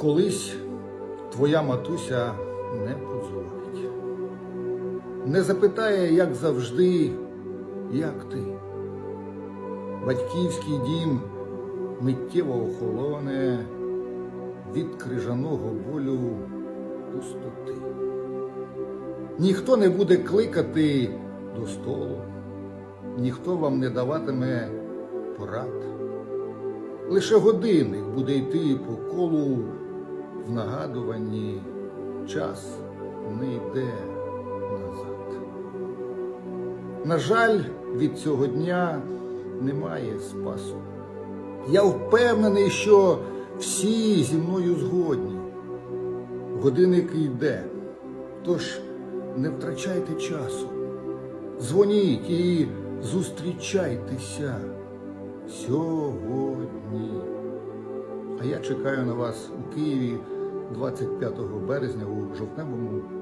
Колись твоя матуся не подзвонить. Не запитає, як завжди, як ти. Батьківський дім миттєво охолоне від крижаного болю пустоти. Ніхто не буде кликати до столу, ніхто вам не даватиме порад. Лише годинник буде йти по колу в нагадуванні час не йде назад. На жаль, від цього дня немає спасу. Я впевнений, що всі зі мною згодні. Годинник йде, тож не втрачайте часу. Дзвоніть і зустрічайтеся сьогодні. А я чекаю на вас у Києві 25 березня у жовтневому.